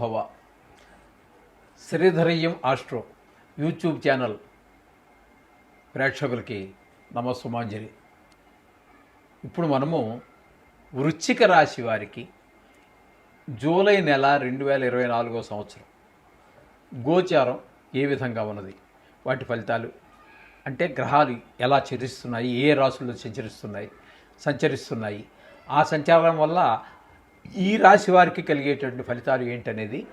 భవ. శ్రీధరయ్యం astro YouTube channel ప్రేక్షకులకి నమస్సుమాంజలి. ఇప్పుడు మనము వృశ్చిక రాశి వారికి జూలై నెల రెండు వేల ఇరవై నాలుగో సంవత్సరం గోచారం ఏ విధంగా ఉన్నది? వాటి ఫలితాలు అంటే గ్రహాలు ఎలా చరిస్తున్నాయి? ఏ రాశుల్లో సంచరిస్తున్నాయి? సంచరిస్తున్నాయి? ఆ సంచారం వల్ల ఈ రాశి వారికి కలిగేటువంటి ఫలితాలు ఏంటనేది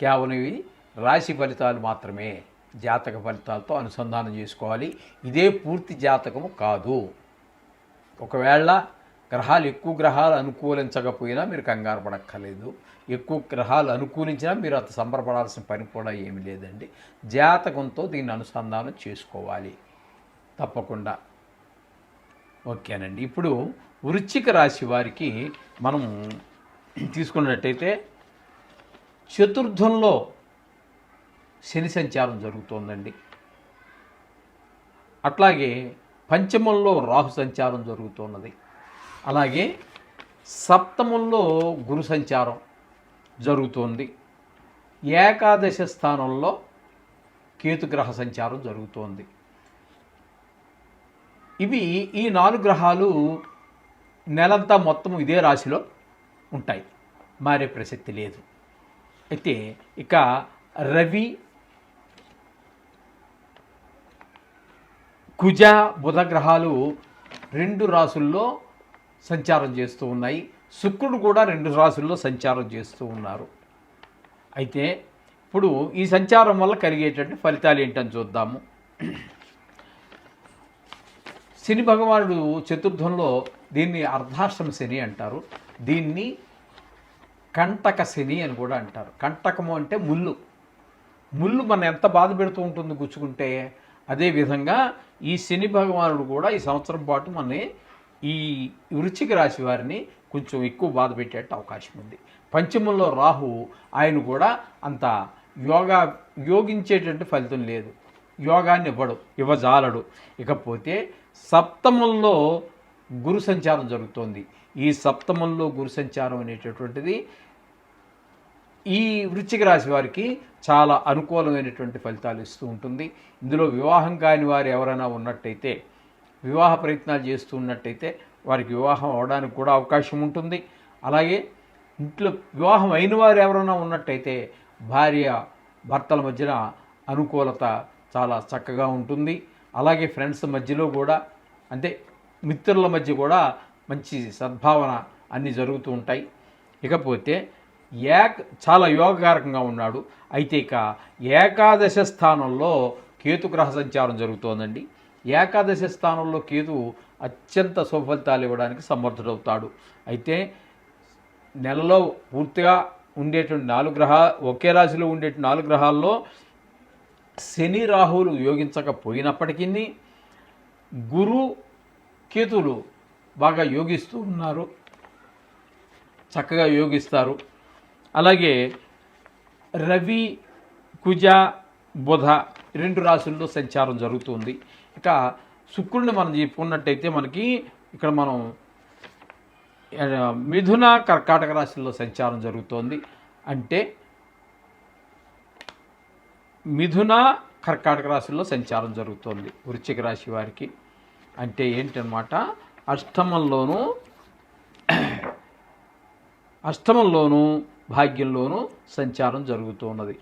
కేవలం ఇవి. రాశి ఫలితాలు మాత్రమే. జాతక ఫలితాలతో అనుసంధానం చేసుకోవాలి. ఇదే పూర్తి జాతకము కాదు. ఒకవేళ గ్రహాలు ఎక్కువ గ్రహాలు అనుకూలించకపోయినా మీరు కంగారు పడక్కర్లేదు. ఎక్కువ గ్రహాలు అనుకూలించినా మీరు అంత సంబరపడాల్సిన పని కూడా ఏమీ లేదండి. జాతకంతో దీన్ని అనుసంధానం చేసుకోవాలి. తప్పకుండా. ఓకేనండి. ఇప్పుడు వృశ్చిక రాశి వారికి మనం తీసుకున్నట్టయితే చతుర్థంలో శని సంచారం జరుగుతోందండి. అట్లాగే పంచమంలో రాహు సంచారం జరుగుతున్నది. అలాగే సప్తమంలో గురు సంచారం జరుగుతోంది. ఏకాదశ స్థానంలో కేతుగ్రహ సంచారం జరుగుతోంది. ఇవి ఈ నాలుగు గ్రహాలు నెలంతా మొత్తం ఇదే రాశిలో ఉంటాయి. మారే ప్రసక్తి లేదు. అయితే ఇక రవి కుజ బుధ గ్రహాలు రెండు రాసుల్లో సంచారం చేస్తూ ఉన్నాయి. శుక్రుడు కూడా రెండు రాసుల్లో సంచారం చేస్తూ ఉన్నారు. అయితే ఇప్పుడు ఈ సంచారం వల్ల కలిగేటువంటి ఫలితాలు ఏంటని చూద్దాము. శని భగవానుడు చతుర్థంలో దీన్ని అర్ధాష్టమ శని అంటారు. దీన్ని కంటక శని అని కూడా అంటారు. కంటకము అంటే ముళ్ళు. ముళ్ళు మనం ఎంత బాధ పెడుతూ ఉంటుంది గుచ్చుకుంటే అదేవిధంగా ఈ శని భగవానుడు కూడా ఈ సంవత్సరం పాటు మన ఈ వృచ్చిక రాశి వారిని కొంచెం ఎక్కువ బాధ పెట్టేట అవకాశం ఉంది. పంచమంలో రాహు ఆయన కూడా అంత యోగా యోగించేటువంటి ఫలితం లేదు. యోగాన్ని ఇవ్వడు ఇవ్వజాలడు. ఇకపోతే సప్తమంలో గురు సంచారం జరుగుతోంది. ఈ సప్తమంలో గురు సంచారం అనేటటువంటిది ఈ వృశ్చిక రాశి వారికి చాలా అనుకూలమైనటువంటి ఫలితాలు ఇస్తూ ఉంటుంది. ఇందులో వివాహం కాని వారు ఎవరైనా ఉన్నట్టయితే వివాహ ప్రయత్నాలు చేస్తూ ఉన్నట్టయితే వారికి వివాహం అవడానికి కూడా అవకాశం ఉంటుంది. అలాగే ఇంట్లో వివాహం అయిన వారు ఎవరైనా ఉన్నట్టయితే భార్య భర్తల మధ్యన అనుకూలత చాలా చక్కగా ఉంటుంది. అలాగే ఫ్రెండ్స్ మధ్యలో కూడా అంటే మిత్రుల మధ్య కూడా మంచి సద్భావన అన్నీ జరుగుతూ ఉంటాయి. ఇకపోతే ఏక చాలా యోగకారకంగా ఉన్నాడు. అయితే ఇక ఏకాదశ స్థానంలో కేతు గ్రహ సంచారం జరుగుతోందండి. ఏకాదశ స్థానంలో కేతు అత్యంత సుఫలితాలు ఇవ్వడానికి సమర్థుడవుతాడు. అయితే నెలలో పూర్తిగా ఉండేటువంటి నాలుగు గ్రహ ఒకే రాశిలో ఉండేటువంటి నాలుగు గ్రహాల్లో శని రాహువులు యోగించకపోయినప్పటికీ గురు కేతులు బాగా యోగిస్తూ ఉన్నారు. చక్కగా యోగిస్తారు. అలాగే రవి కుజ బుధ రెండు రాశుల్లో సంచారం జరుగుతుంది. ఇక శుక్రుడిని మనం చెప్పుకున్నట్టయితే మనకి ఇక్కడ మనం మిథున కర్కాటక రాశుల్లో సంచారం జరుగుతోంది. అంటే మిథున కర్కాటక రాశుల్లో సంచారం జరుగుతోంది వృశ్చిక రాశి వారికి. అంటే ఏంటన్నమాట? అష్టమంలోనూ అష్టమంలోనూ భాగ్యంలోనూ సంచారం జరుగుతున్నది.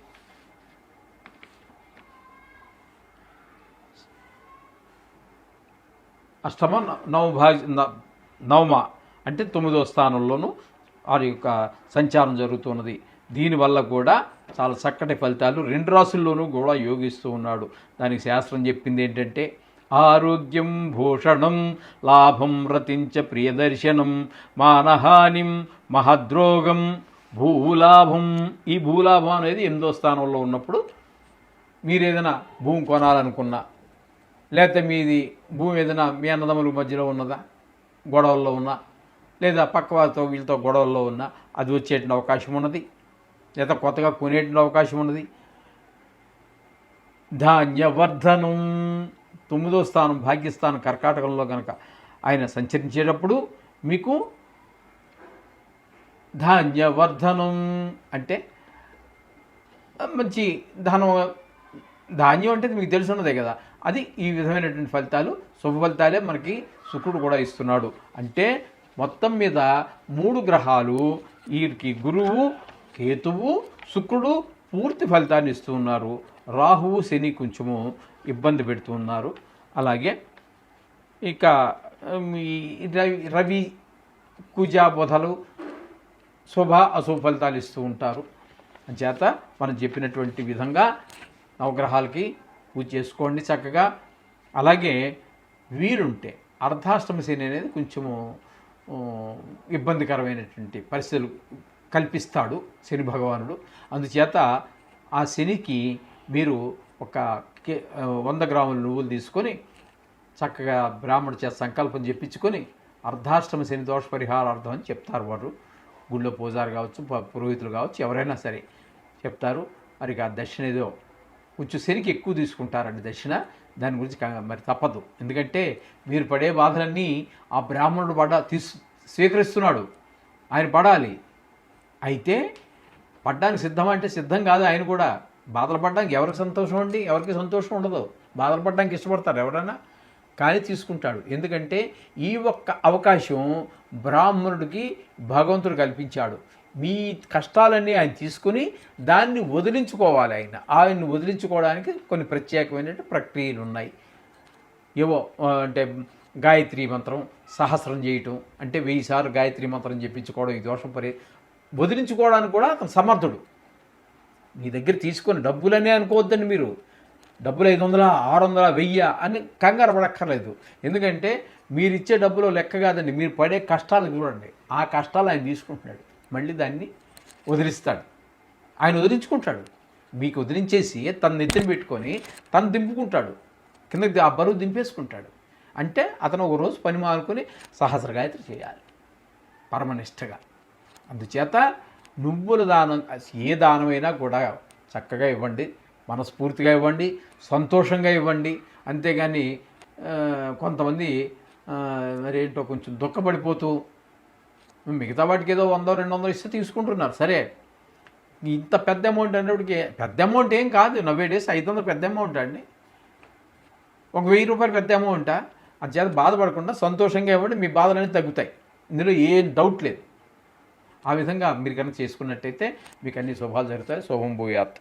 అష్టమ నవభాగ నవమ అంటే తొమ్మిదో స్థానంలోనూ వారి యొక్క సంచారం జరుగుతున్నది. దీనివల్ల కూడా చాలా చక్కటి ఫలితాలు. రెండు రాసుల్లోనూ కూడా యోగిస్తూ ఉన్నాడు. దానికి శాస్త్రం చెప్పింది ఏంటంటే ఆరోగ్యం భూషణం లాభం రతించ ప్రియదర్శనం మానహానిం మహద్రోగం భూలాభం ఈ భూలాభం అనేది ఎనిమిదో స్థానంలో ఉన్నప్పుడు మీరు ఏదైనా భూమి కొనాలనుకున్నా లేకపోతే మీది భూమి ఏదైనా మీ అన్నదమ్ముల మధ్యలో ఉన్నదా గొడవల్లో ఉన్నా లేదా పక్క వారితో వీళ్ళతో గొడవల్లో ఉన్నా అది వచ్చేటువంటి అవకాశం ఉన్నది. లేదా కొత్తగా కొనేటువంటి అవకాశం ఉన్నది. ధాన్యవర్ధనం. తొమ్మిదో స్థానం భాగ్యస్థానం కర్కాటకంలో కనుక ఆయన సంచరించేటప్పుడు మీకు ధాన్యవర్ధనం అంటే మంచి ధనం ధాన్యం అంటే మీకు తెలిసి ఉన్నదే కదా. అది ఈ విధమైనటువంటి ఫలితాలు శుభ ఫలితాలే మనకి శుక్రుడు కూడా ఇస్తున్నాడు. అంటే మొత్తం మీద మూడు గ్రహాలు వీరికి గురువు కేతువు శుక్రుడు పూర్తి ఫలితాన్ని ఇస్తూ ఉన్నారు. రాహువు శని కొంచెము. ఇబ్బంది పెడుతూ ఉన్నారు. అలాగే ఇక ఈ రవి రవి కుజ బుధలు శుభ అశుభ ఫలితాలు ఇస్తూ ఉంటారు. చేత మనం చెప్పినటువంటి విధంగా నవగ్రహాలకి పూజ చేసుకోండి చక్కగా. అలాగే వీరుంటే అర్ధాష్టమ శని అనేది కొంచెము ఇబ్బందికరమైనటువంటి పరిస్థితులు కల్పిస్తాడు శని భగవానుడు. అందుచేత ఆ శనికి మీరు ఒక వంద గ్రాముల నువ్వులు తీసుకొని చక్కగా బ్రాహ్మణ చేత సంకల్పం చెప్పించుకొని అర్ధాష్టమ శని దోష పరిహారార్థం అని చెప్తారు వారు గుళ్ళో పూజారు కావచ్చు పురోహితులు కావచ్చు ఎవరైనా సరే చెప్తారు. మరి ఆ దక్షిణ ఏదో కొంచెం శనికి ఎక్కువ తీసుకుంటారండి దక్షిణ. దాని గురించి మరి తప్పదు. ఎందుకంటే మీరు పడే బాధలన్నీ ఆ బ్రాహ్మణుడు పడ తీసు స్వీకరిస్తున్నాడు. ఆయన పడాలి. అయితే పడ్డానికి సిద్ధం అంటే సిద్ధం కాదు ఆయన కూడా. బాధలు పడడానికి ఎవరికి సంతోషం అండి? ఎవరికి సంతోషం ఉండదు. బాధలు పడడానికి ఇష్టపడతారు ఎవరైనా? కానీ తీసుకుంటాడు. ఎందుకంటే ఈ ఒక్క అవకాశం బ్రాహ్మణుడికి భగవంతుడు కల్పించాడు. మీ కష్టాలన్నీ ఆయన తీసుకుని దాన్ని వదిలించుకోవాలి ఆయన. ఆయన్ని వదిలించుకోవడానికి కొన్ని ప్రత్యేకమైన ప్రక్రియలు ఉన్నాయి. ఏవో అంటే గాయత్రి మంత్రం సహస్రం చేయటం అంటే వెయ్యి సార్లు గాయత్రి మంత్రం చెప్పించుకోవడం ఈ దోషం పరి వదిలించుకోవడానికి కూడా అతను సమర్థుడు. మీ దగ్గర తీసుకొని డబ్బులనే అనుకోవద్దండి మీరు. డబ్బులు ఐదు వందల ఆరు వందల వెయ్యి అని కంగారు పడక్కర్లేదు. ఎందుకంటే మీరు ఇచ్చే డబ్బులో లెక్క కాదండి. మీరు పడే కష్టాలు చూడండి. ఆ కష్టాలు ఆయన తీసుకుంటున్నాడు. మళ్ళీ దాన్ని వదిలిస్తాడు. ఆయన వదిలించుకుంటాడు. మీకు వదిలించేసి తన నెత్తిన పెట్టుకొని తను దింపుకుంటాడు. కిందకి ఆ బరువు దింపేసుకుంటాడు. అంటే అతను ఒక రోజు పని మానుకొని సహస్ర గాయత్రి చేయాలి. పరమనిష్టగా. అందుచేత నువ్వుల దానం ఏ దానమైనా కూడా చక్కగా ఇవ్వండి మనస్ఫూర్తిగా ఇవ్వండి సంతోషంగా ఇవ్వండి. అంతేగాని కొంతమంది మరి ఏంటో కొంచెం దుఃఖపడిపోతూ మిగతా వాటికి ఏదో వంద రెండు వందలు ఇస్తే తీసుకుంటున్నారు. సరే ఇంత పెద్ద అమౌంట్ అనేప్పటికి పెద్ద అమౌంట్ ఏం కాదు. నవ్వే డేస్ ఐదు వందలు పెద్ద అమౌంట్ అండి. ఒక వెయ్యి రూపాయలు పెద్ద అమౌంటా? అది చేత బాధపడకుండా సంతోషంగా ఇవ్వండి. మీ బాధలన్నీ తగ్గుతాయి. ఇందులో ఏం డౌట్ లేదు. ఆ విధంగా మీరు కనుక చేసుకున్నట్టయితే మీకు అన్ని శుభాలు జరుగుతాయి. శుభం భూయాత్.